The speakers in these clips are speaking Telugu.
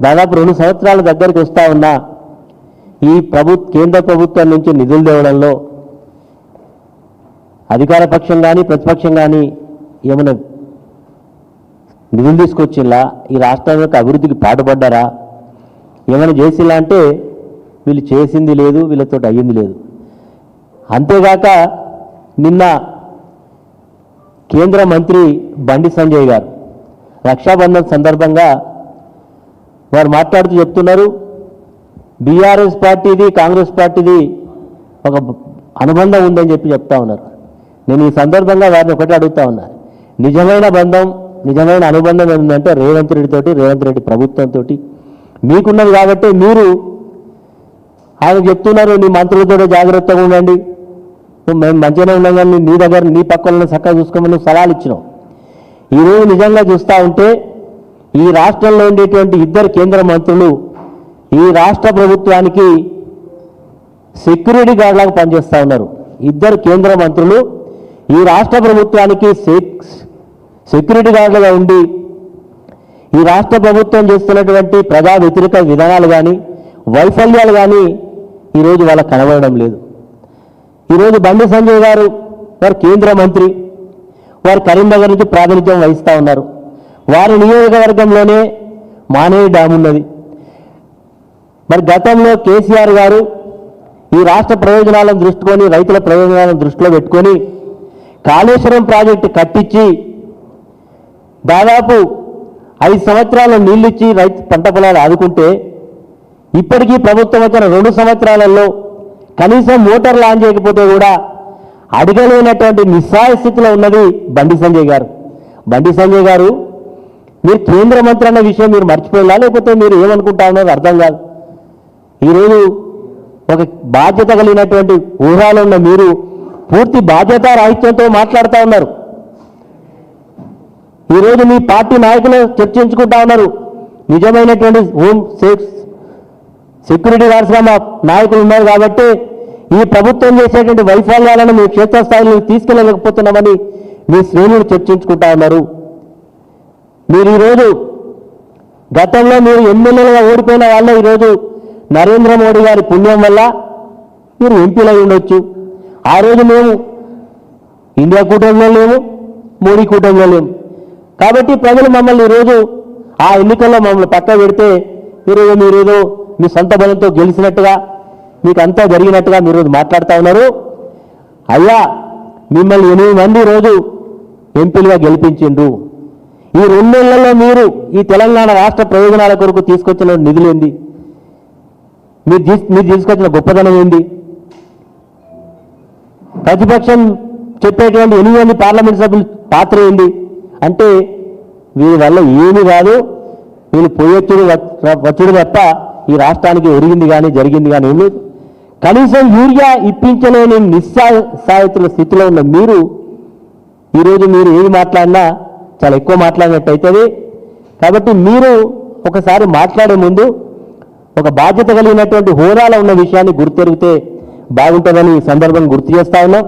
దాదాపు రెండు సంవత్సరాల దగ్గరికి వస్తూ ఉన్నా ఈ ప్రభు కేంద్ర ప్రభుత్వం నుంచి నిధులు తేవడంలో అధికార పక్షం కానీ ప్రతిపక్షం కానీ ఏమైనా నిధులు తీసుకొచ్చిలా ఈ రాష్ట్రం యొక్క అభివృద్ధికి పాటుపడ్డారా? ఏమైనా చేసిలా అంటే వీళ్ళు చేసింది లేదు వీళ్ళతో అయ్యింది లేదు. అంతేగాక నిన్న కేంద్ర మంత్రి బండి సంజయ్ గారు రక్షాబంధన్ సందర్భంగా వారు మాట్లాడుతూ చెప్తున్నారు బీఆర్ఎస్ పార్టీది కాంగ్రెస్ పార్టీది ఒక అనుబంధం ఉందని చెప్పి చెప్తా ఉన్నారు. నేను ఈ సందర్భంగా వారిని ఒకటి అడుగుతా ఉన్నా. నిజమైన బంధం నిజమైన అనుబంధం ఏంటంటే రేవంత్ రెడ్డితోటి రేవంత్ రెడ్డి ప్రభుత్వంతో మీకున్నది కాబట్టి మీరు ఆయన చెప్తున్నారు నీ మంత్రులతో జాగ్రత్తగా ఉండండి. మేము మంచిగానే ఉన్నాం కానీ నీ దగ్గర నీ పక్కన చక్కగా చూసుకోమని సలహాలు ఇచ్చినావు. ఈరోజు నిజంగా చూస్తూ ఉంటే ఈ రాష్ట్రంలో ఉండేటువంటి ఇద్దరు కేంద్ర మంత్రులు ఈ రాష్ట్ర ప్రభుత్వానికి సెక్యూరిటీ గార్డ్లాగా పనిచేస్తూ ఉన్నారు. ఇద్దరు కేంద్ర మంత్రులు ఈ రాష్ట్ర ప్రభుత్వానికి సెక్యూరిటీ గార్డులుగా ఉండి ఈ రాష్ట్ర ప్రభుత్వం చేస్తున్నటువంటి ప్రజా వ్యతిరేక విధానాలు కానీ వైఫల్యాలు కానీ ఈరోజు వాళ్ళకి కనబడడం లేదు. ఈరోజు బండి సంజయ్ గారు వారు కేంద్ర మంత్రి వారు కరీంనగర్ నుంచి ప్రాతినిధ్యం వహిస్తూ ఉన్నారు. వారి నియోజకవర్గంలోనే మానేవి డ్యామ్ ఉన్నది. మరి గతంలో కేసీఆర్ గారు ఈ రాష్ట్ర ప్రయోజనాలను దృష్టికొని రైతుల ప్రయోజనాలను దృష్టిలో పెట్టుకొని కాళేశ్వరం ప్రాజెక్టు కట్టించి దాదాపు ఐదు సంవత్సరాలు నీళ్ళిచ్చి రైతు పంట పొలాలు ఆదుకుంటే ఇప్పటికీ ప్రభుత్వం వచ్చిన రెండు సంవత్సరాలలో కనీసం మోటార్ లాంచ్ చేయకపోతే కూడా అడగలేనటువంటి నిస్సాయ స్థితిలో ఉన్నది బండి సంజయ్ గారు. బండి సంజయ్ గారు మీరు కేంద్ర మంత్రి అన్న విషయం మీరు మర్చిపోయినా లేకపోతే మీరు ఏమనుకుంటా ఉన్నది అర్థం కాదు. ఈరోజు ఒక బాధ్యత కలిగినటువంటి ఊహాలో ఉన్న మీరు పూర్తి బాధ్యత రాహిత్యంతో మాట్లాడుతూ ఉన్నారు. ఈరోజు మీ పార్టీ నాయకులు చర్చించుకుంటా ఉన్నారు. నిజమైనటువంటి హోమ్ సేఫ్ సెక్యూరిటీ గార్డ్స్గా మా నాయకులు ఉన్నారు కాబట్టి ఈ ప్రభుత్వం చేసేటువంటి వైఫల్యాలను మీ క్షేత్రస్థాయిలో తీసుకెళ్ళలేకపోతున్నామని మీ శ్రేణులు చర్చించుకుంటా ఉన్నారు. మీరు ఈరోజు గతంలో మీరు ఎమ్మెల్యేలుగా ఓడిపోయిన వాళ్ళే ఈరోజు నరేంద్ర మోడీ గారి పుణ్యం వల్ల మీరు ఎంపీలై ఉండొచ్చు. ఆ రోజు మేము ఇండియా కూటమిలో లేము మోడీ కూటమిలో లేము. కాబట్టి ప్రజలు మమ్మల్ని ఈరోజు ఆ ఎన్నికల్లో మమ్మల్ని పక్క పెడితే ఈరోజు మీరేదో మీ సొంత బలంతో గెలిచినట్టుగా మీకు అంతా జరిగినట్టుగా మీరు రోజు మాట్లాడుతూ ఉన్నారు. అయ్యా మిమ్మల్ని ఎనిమిది మంది రోజు ఎంపీలుగా గెలిపించిండ్రు. ఈ రెండేళ్ళలో మీరు ఈ తెలంగాణ రాష్ట్ర ప్రయోజనాల కొరకు తీసుకొచ్చిన నిధులేంది మీరు మీరు తీసుకొచ్చిన గొప్పదనం ఏంది? ప్రతిపక్షం చెప్పేటువంటి ఎనిమిది పార్లమెంట్ సభ్యుల పాత్ర ఏంది? అంటే వీరి వల్ల ఏమీ కాదు వీళ్ళు పోయొచ్చుడు వచ్చుడు తప్ప ఈ రాష్ట్రానికి ఒరిగింది కానీ జరిగింది కానీ ఏం లేదు. కనీసం యూరియా ఇప్పించలేని నిస్సాయితుల స్థితిలో ఉన్న మీరు ఈరోజు మీరు ఏమి మాట్లాడినా చాలా ఎక్కువ మాట్లాడినట్టు అవుతుంది కాబట్టి మీరు ఒకసారి మాట్లాడే ముందు ఒక బాధ్యత కలిగినటువంటి హోదాలో ఉన్న విషయాన్ని గుర్తెరిగితే బాగుంటుందని ఈ సందర్భం గుర్తు చేస్తా ఉన్నాం.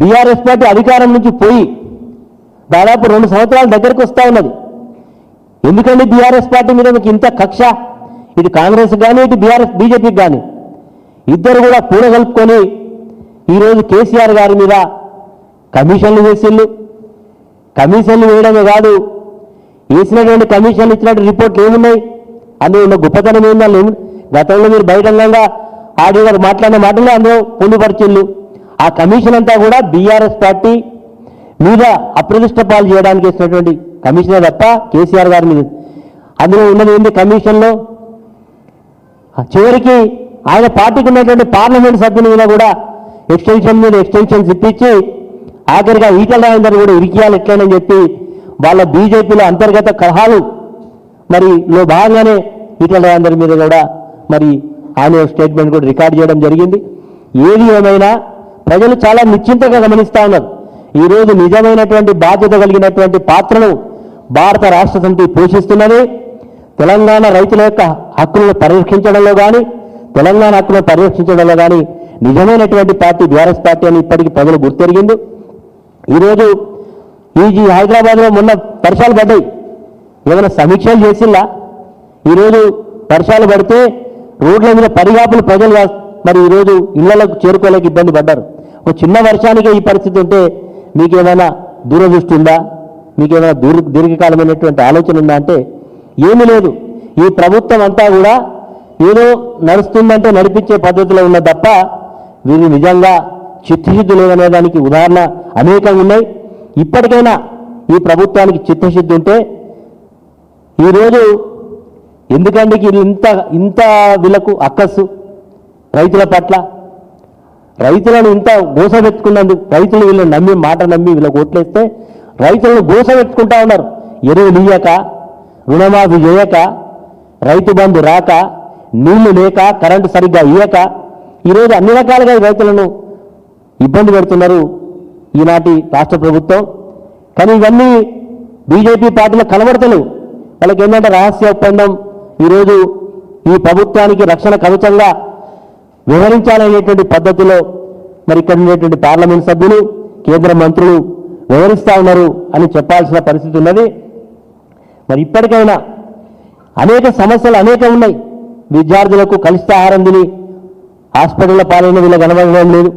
బీఆర్ఎస్ పార్టీ అధికారం నుంచి పోయి దాదాపు రెండు సంవత్సరాల దగ్గరకు వస్తూ ఉన్నది. ఎందుకండి బీఆర్ఎస్ పార్టీ మీద మీకు ఇంత కక్ష? ఇటు కాంగ్రెస్ కానీ ఇటు బీఆర్ఎస్ బీజేపీకి కానీ ఇద్దరు కూడా కూడగలుపుకొని ఈరోజు కేసీఆర్ గారి మీద కమిషన్లు వేసిళ్ళు. కమిషన్లు వేయడమే కాదు వేసినటువంటి కమిషన్లు ఇచ్చినట్టు రిపోర్ట్లు ఏమున్నాయి? అందులో ఉన్న గొప్పతనం ఏందని గతంలో మీరు బహిరంగంగా ఆడియో గారు మాట్లాడిన మాటలు అందులో పొందుపరిచిళ్ళు ఆ కమిషన్ అంతా కూడా బీఆర్ఎస్ పార్టీ మీద అప్రదిష్ట పాలు చేయడానికి వేసినటువంటి కమిషనే తప్ప కేసీఆర్ గారి మీద. అందులో ఉన్నది ఏంటి కమిషన్లో? చివరికి ఆయన పార్టీకి ఉన్నటువంటి పార్లమెంట్ సభ్యుని మీద కూడా ఎక్స్టెన్షన్ మీద ఎక్స్టెన్షన్స్ ఇప్పించి ఆఖరిగా ఈటల రాజేందర్ కూడా ఇరికియాలి ఎట్లనని చెప్పి వాళ్ళ బీజేపీలో అంతర్గత కలహాలు మరి లో భాగంగానే ఈటల రాజేందర్ మీద కూడా మరి ఆయన స్టేట్మెంట్ కూడా రికార్డ్ చేయడం జరిగింది. ఏది ఏమైనా ప్రజలు చాలా నిశ్చింతగా గమనిస్తా ఉన్నారు. ఈరోజు నిజమైనటువంటి బాధ్యత కలిగినటువంటి పాత్రను భారత రాష్ట్ర సమితి పోషిస్తున్నది. తెలంగాణ రైతుల యొక్క హక్కులను పరిరక్షించడంలో కానీ తెలంగాణ హక్కులను పరిరక్షించడంలో కానీ నిజమైనటువంటి పార్టీ బీఆర్ఎస్ పార్టీ అని ఇప్పటికీ ప్రజలు గుర్తెరిగింది. ఈరోజు ఈ హైదరాబాద్లో మొన్న వర్షాలు పడ్డాయి. ఏమైనా సమీక్షలు చేసిందా ఈరోజు వర్షాలు పడితే రోడ్ల మీద పరిగాపులు ప్రజలు మరి ఈరోజు ఇళ్ళకు చేరుకోలేక ఇబ్బంది పడ్డారు. ఒక చిన్న వర్షానికే ఈ పరిస్థితి ఉంటే మీకేమైనా దూరదృష్టి ఉందా? మీకేమైనా దీర్ఘ దీర్ఘకాలమైనటువంటి ఆలోచన ఉందా అంటే ఏమీ లేదు. ఈ ప్రభుత్వం అంతా కూడా ఏదో నడుస్తుందంటే నడిపించే పద్ధతిలో ఉన్న తప్ప వీరు నిజంగా చిత్తశుద్ధి లేదనే దానికి ఉదాహరణ అనేకంగా ఉన్నాయి. ఇప్పటికైనా ఈ ప్రభుత్వానికి చిత్తశుద్ధి ఉంటే ఈరోజు ఎందుకంటే ఇది ఇంత ఇంత వీళ్ళకు అక్కస్సు రైతుల పట్ల? రైతులను ఇంత గోసపెట్టుకున్నందుకు రైతులు వీళ్ళని నమ్మి మాట నమ్మి వీళ్ళకి ఓట్లేస్తే రైతులను గోసపెట్టుకుంటా ఉన్నారు. ఎరువులు ఇయ్యక రుణమాఫీ చేయక రైతు బంధు రాక నీళ్ళు లేక కరెంటు సరిగ్గా ఇయ్యక ఈరోజు అన్ని రకాలుగా రైతులను ఇబ్బంది పెడుతున్నారు ఈనాటి రాష్ట్ర ప్రభుత్వం. కానీ ఇవన్నీ బీజేపీ పార్టీలో కనబడతలేవు. వాళ్ళకి ఏంటంటే రహస్య ఒప్పందం ఈరోజు ఈ ప్రభుత్వానికి రక్షణ కవచంగా వివరించాలనేటువంటి పద్ధతిలో మరి ఇక్కడ ఉండేటువంటి పార్లమెంట్ సభ్యులు కేంద్ర మంత్రులు వివరిస్తూ ఉన్నారు అని చెప్పాల్సిన పరిస్థితి ఉన్నది. మరి ఇప్పటికైనా అనేక సమస్యలు అనేక ఉన్నాయి. విద్యార్థులకు కలిసి ఆహారం తిని హాస్పిటల్ల పాలైన వీళ్ళు కనబడడం లేదు.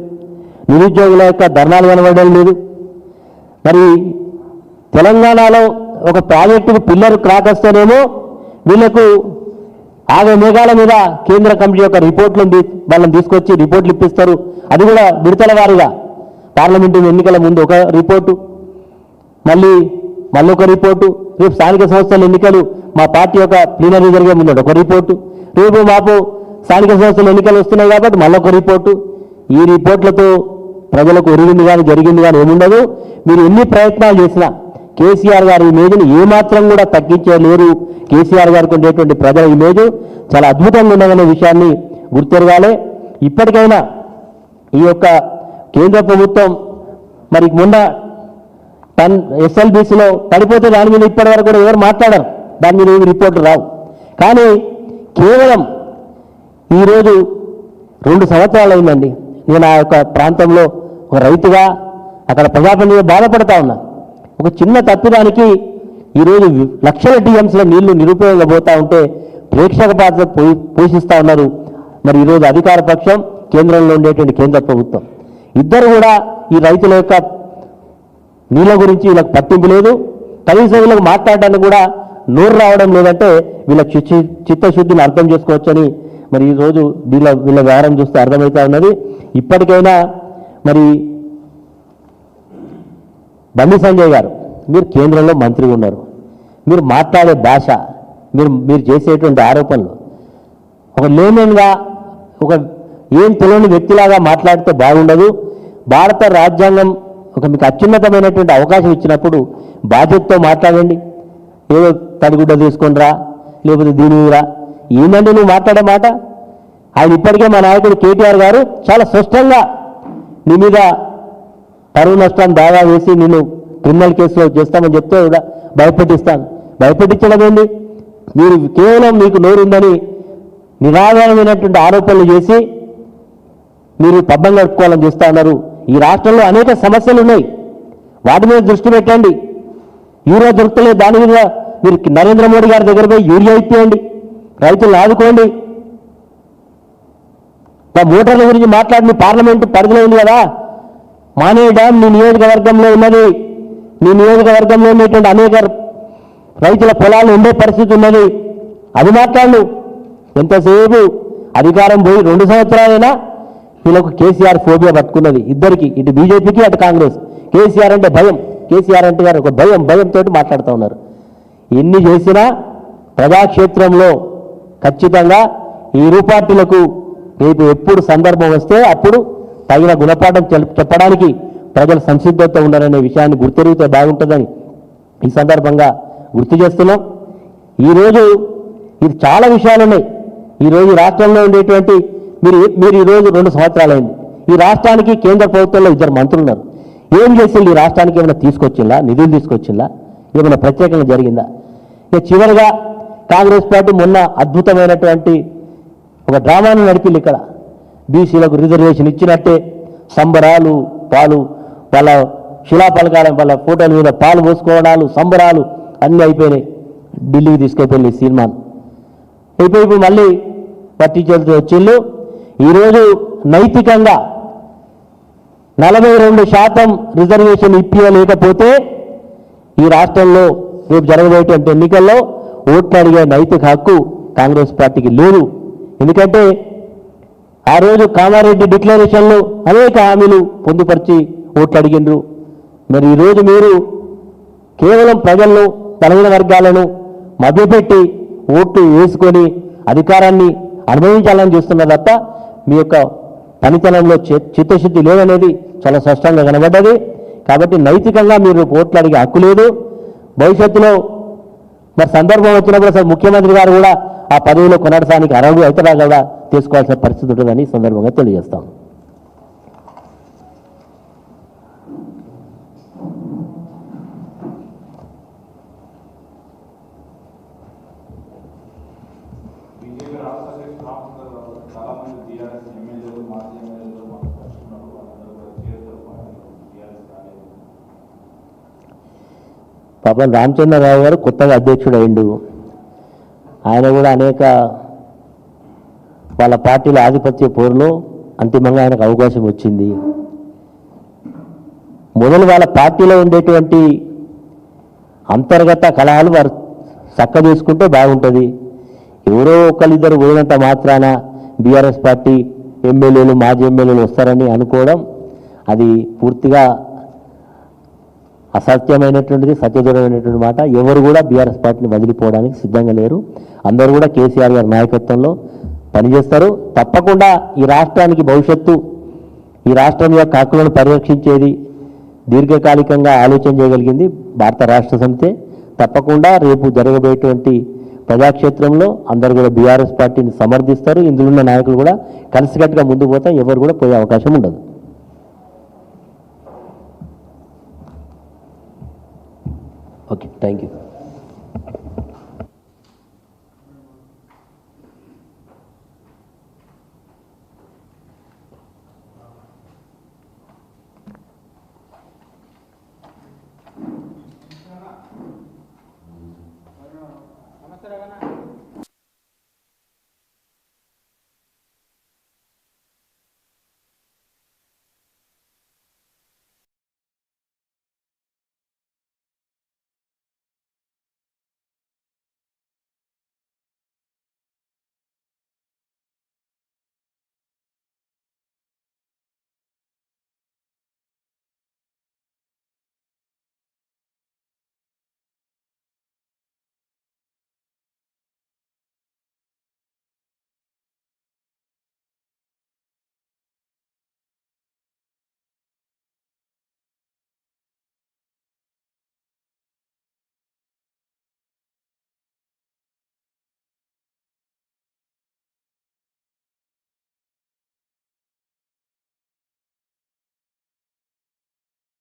నిరుద్యోగుల యొక్క ధర్నాలు కనబడడం లేదు. మరి తెలంగాణలో ఒక ప్రాజెక్టుకు పిల్లర్ క్రాక్ వస్తేనేమో వీళ్ళకు ఆగే మేఘాల మీద కేంద్ర కమిటీ యొక్క రిపోర్ట్లను వాళ్ళని తీసుకొచ్చి రిపోర్ట్లు ఇప్పిస్తారు. అది కూడా విడతల వారీగా. పార్లమెంటు ఎన్నికల ముందు ఒక రిపోర్టు. మళ్ళీ మళ్ళీ ఒక రిపోర్టు. రేపు స్థానిక సంస్థల ఎన్నికలు మా పార్టీ యొక్క ప్లీనరీ జరిగే ముందు ఒక రిపోర్టు. రేపు మాపు స్థానిక సంస్థల ఎన్నికలు వస్తున్నాయి కాబట్టి మళ్ళీ ఒక రిపోర్టు. ఈ రిపోర్ట్లతో ప్రజలకు ఒరిగింది కానీ జరిగింది కానీ ఏముండదు. మీరు ఎన్ని ప్రయత్నాలు చేసినా కేసీఆర్ గారి ఇమేజ్ని ఏమాత్రం కూడా తగ్గించలేరు. కేసీఆర్ గారికి ఉండేటువంటి ప్రజల ఇమేజ్ చాలా అద్భుతంగా ఉన్నదనే విషయాన్ని గుర్తెరగాలి. ఇప్పటికైనా ఈ యొక్క కేంద్ర ప్రభుత్వం మరి మొన్న టన్ ఎస్ఎల్బీసీలో పడిపోతే దాని మీద ఇప్పటి వరకు కూడా ఎవరు మాట్లాడరు. దాని మీద ఏమి రిపోర్టులు రావు. కానీ కేవలం ఈరోజు రెండు సంవత్సరాలు అయిందండి. నేను ఆ యొక్క ప్రాంతంలో ఒక రైతుగా అక్కడ ప్రజాప్రతినిధిగా బాధపడతా ఉన్నా. ఒక చిన్న తప్పిదానికి ఈరోజు లక్షల టీఎంసీల నీళ్ళు నిరుపయోగపోతూ ఉంటే ప్రేక్షక పాత్ర పోషిస్తూ ఉన్నారు. మరి ఈరోజు అధికార పక్షం కేంద్రంలో ఉండేటువంటి కేంద్ర ప్రభుత్వం. ఇద్దరు కూడా ఈ రైతుల యొక్క నీళ్ళ గురించి వీళ్ళకి పట్టింపు లేదు. కనీసం వీళ్ళకి మాట్లాడడానికి కూడా నోరు రావడం లేదంటే వీళ్ళ చిత్త చిత్తశుద్ధిని అర్థం చేసుకోవచ్చని మరి ఈ రోజు వీళ్ళ వీళ్ళ వ్యవహారం చూస్తే అర్థమవుతా ఉన్నది. ఇప్పటికైనా మరి బండి సంజయ్ గారు మీరు కేంద్రంలో మంత్రిగా ఉన్నారు. మీరు మాట్లాడే భాష మీరు మీరు చేసేటువంటి ఆరోపణలు ఒక లేమన్గా ఒక ఏం తెలియని వ్యక్తిలాగా మాట్లాడితే బాగుండదు. భారత రాజ్యాంగం ఒక మీకు అత్యున్నతమైనటువంటి అవకాశం ఇచ్చినప్పుడు బాధ్యతతో మాట్లాడండి. ఏదో తడిగుడ్డ తీసుకొనిరా లేకపోతే దీని మీద రా. నువ్వు మాట్లాడే మాట? ఆయన ఇప్పటికే మా నాయకుడు కేటీఆర్ గారు చాలా స్పష్టంగా నీ మీద పరువు నష్టాన్ని దావా వేసి నిన్ను క్రిమినల్ కేసులో చేస్తామని చెప్తే కూడా భయపెట్టిస్తాను. భయపెట్టించడం ఏంటి మీరు కేవలం మీకు నోరుందని నిరాధారమైనటువంటి ఆరోపణలు చేసి మీరు పబ్బం గడుపుకోవాలని చూస్తా ఉన్నారు. ఈ రాష్ట్రంలో అనేక సమస్యలు ఉన్నాయి. వాటి మీద దృష్టి పెట్టండి. యూరియా దొరుకుతలేదు దాని మీద మీరు నరేంద్ర మోడీ గారి దగ్గర పోయి యూరియా ఇప్పియండి. రైతులను ఆదుకోండి. మా మోటార్ల గురించి మాట్లాడి పార్లమెంటు పరిధిలో ఉంది కదా. మానే డ్యామ్ నీ నియోజకవర్గంలో ఉన్నది. నీ నియోజకవర్గంలో ఉన్నటువంటి అనేక రైతుల పొలాలు ఉండే పరిస్థితి ఉన్నది. అది మాట్లాడు. ఎంతసేపు అధికారం పోయి రెండు సంవత్సరాలైనా వీళ్ళకు కేసీఆర్ ఫోబియా పట్టుకున్నది. ఇద్దరికి ఇటు బీజేపీకి అటు కాంగ్రెస్. కేసీఆర్ అంటే భయం. కేసీఆర్ అంటే గారు ఒక భయం భయంతో మాట్లాడుతూ ఉన్నారు. ఎన్ని చేసినా ప్రజాక్షేత్రంలో ఖచ్చితంగా ఈ ఇరు మీకు రేపు ఎప్పుడు సందర్భం వస్తే అప్పుడు తగిన గుణపాఠం చెప్పడానికి ప్రజలు సంసిద్ధత ఉండాలనే విషయాన్ని గుర్తెరిగితే బాగుంటుందని ఈ సందర్భంగా గుర్తు చేస్తున్నాం. ఈరోజు ఇది చాలా విషయాలు ఉన్నాయి. ఈరోజు రాష్ట్రంలో ఉండేటువంటి మీరు మీరు ఈరోజు రెండు సంవత్సరాలైంది. ఈ రాష్ట్రానికి కేంద్ర ప్రభుత్వంలో ఇద్దరు మంత్రులు ఉన్నారు. ఏం చేసింది ఈ రాష్ట్రానికి? ఏమైనా తీసుకొచ్చిందా? నిధులు తీసుకొచ్చిందా? ఏమైనా ప్రత్యేకంగా జరిగిందా? ఇక చివరిగా కాంగ్రెస్ పార్టీ మొన్న అద్భుతమైనటువంటి ఒక డ్రామాను నడిపింది ఇక్కడ. బీసీలకు రిజర్వేషన్ ఇచ్చినట్టే సంబరాలు పాలు వాళ్ళ శిలాపలకాల వాళ్ళ ఫోటోల మీద పాలు పోసుకోవడాలు సంబరాలు అన్నీ అయిపోయినాయి. ఢిల్లీకి తీసుకెళ్ళి సినిమాను అయిపోయి ఇప్పుడు మళ్ళీ పట్టించేది వచ్చిళ్ళు ఈరోజు నైతికంగా నలభై రెండు శాతం రిజర్వేషన్ ఇప్పించలేకపోతే ఈ రాష్ట్రంలో రేపు జరగబోయేటువంటి ఎన్నికల్లో ఓట్లు అడిగే నైతిక హక్కు కాంగ్రెస్ పార్టీకి లేదు. ఎందుకంటే ఆ రోజు కామారెడ్డి డిక్లరేషన్లో అనేక హామీలు పొందుపరిచి ఓట్లు అడిగిండ్రు. మరి ఈరోజు మీరు కేవలం ప్రజలను బలహీన వర్గాలను మభ్యపెట్టి ఓట్లు వేసుకొని అధికారాన్ని అనుభవించాలని చూస్తున్న తప్ప మీ యొక్క పనితనంలో చి- చిత్తశుద్ధి లేదనేది చాలా స్పష్టంగా కనబడ్డది. కాబట్టి నైతికంగా మీరు ఓట్లు అడిగే హక్కు లేదు. భవిష్యత్తులో మరి సందర్భం వచ్చినప్పుడు అసలు ముఖ్యమంత్రి గారు కూడా ఆ పదవిలో కొనసానికి అర్హుడు అవుతారా కూడా తీసుకోవాల్సిన పరిస్థితి ఉంటుందని సందర్భంగా తెలియజేస్తాం బీజేపీ రాష్ట్ర అధ్యక్షుడు రామచంద్ర రావు చాలా మంది టీఆర్ఎస్ ఎమ్మెల్యేలు మాజీ ఎమ్మెల్యేలు మాకు కష్టన్నారు వాళ్ళందరూ కూడా చేరుతారు టీఆర్ఎస్ కాలేదు పాపం రామచంద్రరావు గారు కొత్తగా అధ్యక్షుడు అయిండు ఆయన కూడా అనేక వాళ్ళ పార్టీల ఆధిపత్య పోరులో అంతిమంగా ఆయనకు అవకాశం వచ్చింది. మొదలు వాళ్ళ పార్టీలో ఉండేటువంటి అంతర్గత కళహాలు వారు చక్క చేసుకుంటే బాగుంటుంది. ఎవరో ఒకరిద్దరు పోయినంత మాత్రాన బీఆర్ఎస్ పార్టీ ఎమ్మెల్యేలు మాజీ ఎమ్మెల్యేలు వస్తారని అనుకోవడం అది పూర్తిగా అసత్యమైనటువంటిది సత్యదూరమైనటువంటి మాట. ఎవరు కూడా బీఆర్ఎస్ పార్టీని వదిలిపోవడానికి సిద్ధంగా లేరు. అందరూ కూడా కేసీఆర్ గారి నాయకత్వంలో పనిచేస్తారు. తప్పకుండా ఈ రాష్ట్రానికి భవిష్యత్తు ఈ రాష్ట్రం యొక్క హక్కులను పరిరక్షించేది దీర్ఘకాలికంగా ఆలోచన చేయగలిగింది భారత రాష్ట్ర సమితే. తప్పకుండా రేపు జరగబోయేటువంటి ప్రజాక్షేత్రంలో అందరూ కూడా బీఆర్ఎస్ పార్టీని సమర్థిస్తారు. ఇందులో ఉన్న నాయకులు కూడా కలిసికట్టుగా ముందుకు పోతే ఎవరు కూడా పోయే అవకాశం ఉండదు. Thank you